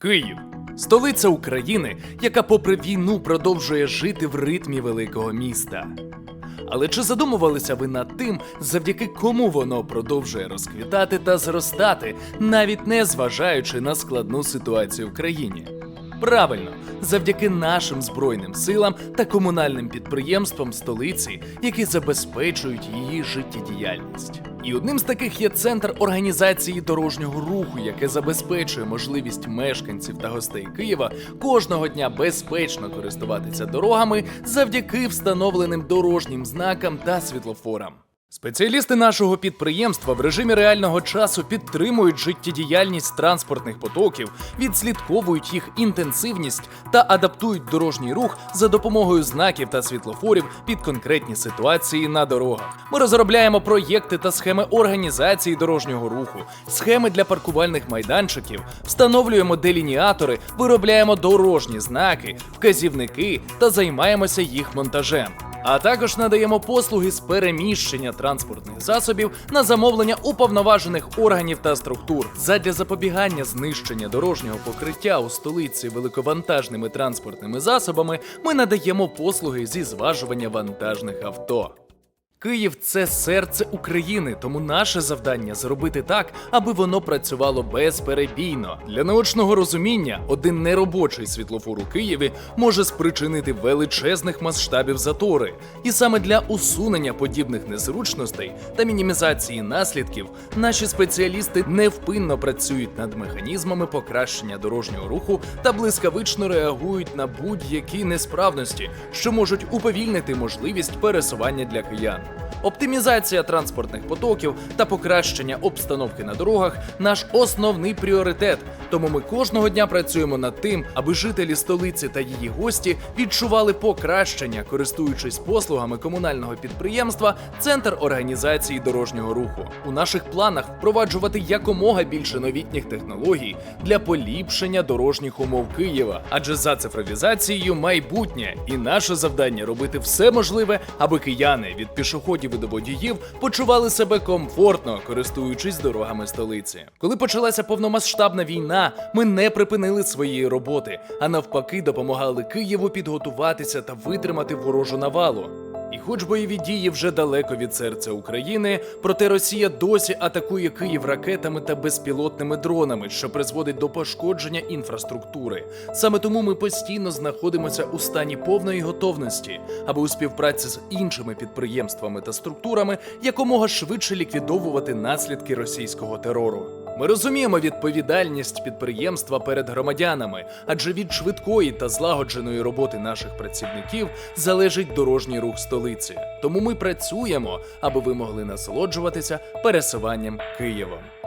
Київ столиця України, яка, попри війну, продовжує жити в ритмі великого міста. Але чи задумувалися ви над тим, завдяки кому воно продовжує розквітати та зростати, навіть не зважаючи на складну ситуацію в країні? Правильно, завдяки нашим збройним силам та комунальним підприємствам столиці, які забезпечують її життєдіяльність. І одним з таких є центр організації дорожнього руху, яке забезпечує можливість мешканців та гостей Києва кожного дня безпечно користуватися дорогами завдяки встановленим дорожнім знакам та світлофорам. Спеціалісти нашого підприємства в режимі реального часу підтримують життєдіяльність транспортних потоків, відслідковують їх інтенсивність та адаптують дорожній рух за допомогою знаків та світлофорів під конкретні ситуації на дорогах. Ми розробляємо проєкти та схеми організації дорожнього руху, схеми для паркувальних майданчиків, встановлюємо делініатори, виробляємо дорожні знаки, вказівники та займаємося їх монтажем. А також надаємо послуги з переміщення транспортних засобів на замовлення уповноважених органів та структур задля запобігання знищення дорожнього покриття у столиці великовантажними транспортними засобами. Ми надаємо послуги зі зважування вантажних авто. Київ це серце України, тому наше завдання зробити так, аби воно працювало безперебійно. Для наочного розуміння один неробочий світлофор у Києві може спричинити величезних масштабів затори. І саме для усунення подібних незручностей та мінімізації наслідків наші спеціалісти невпинно працюють над механізмами покращення дорожнього руху та блискавично реагують на будь-які несправності, що можуть уповільнити можливість пересування для киян. Оптимізація транспортних потоків та покращення обстановки на дорогах наш основний пріоритет. Тому ми кожного дня працюємо над тим, аби жителі столиці та її гості відчували покращення, користуючись послугами комунального підприємства Центр організації дорожнього руху. У наших планах впроваджувати якомога більше новітніх технологій для поліпшення дорожніх умов Києва, адже за цифровізацією майбутнє, і наше завдання робити все можливе, аби кияни від пішоходів і до водіїв почували себе комфортно, користуючись дорогами столиці. Коли почалася повномасштабна війна, ми не припинили своєї роботи, а навпаки, допомагали Києву підготуватися та витримати ворожу навалу. Хоч бойові дії вже далеко від серця України, проте Росія досі атакує Київ ракетами та безпілотними дронами, що призводить до пошкодження інфраструктури. Саме тому ми постійно знаходимося у стані повної готовності, аби у співпраці з іншими підприємствами та структурами якомога швидше ліквідовувати наслідки російського терору. Ми розуміємо відповідальність підприємства перед громадянами, адже від швидкої та злагодженої роботи наших працівників залежить дорожній рух столиці. Тому ми працюємо, аби ви могли насолоджуватися пересуванням Києвом.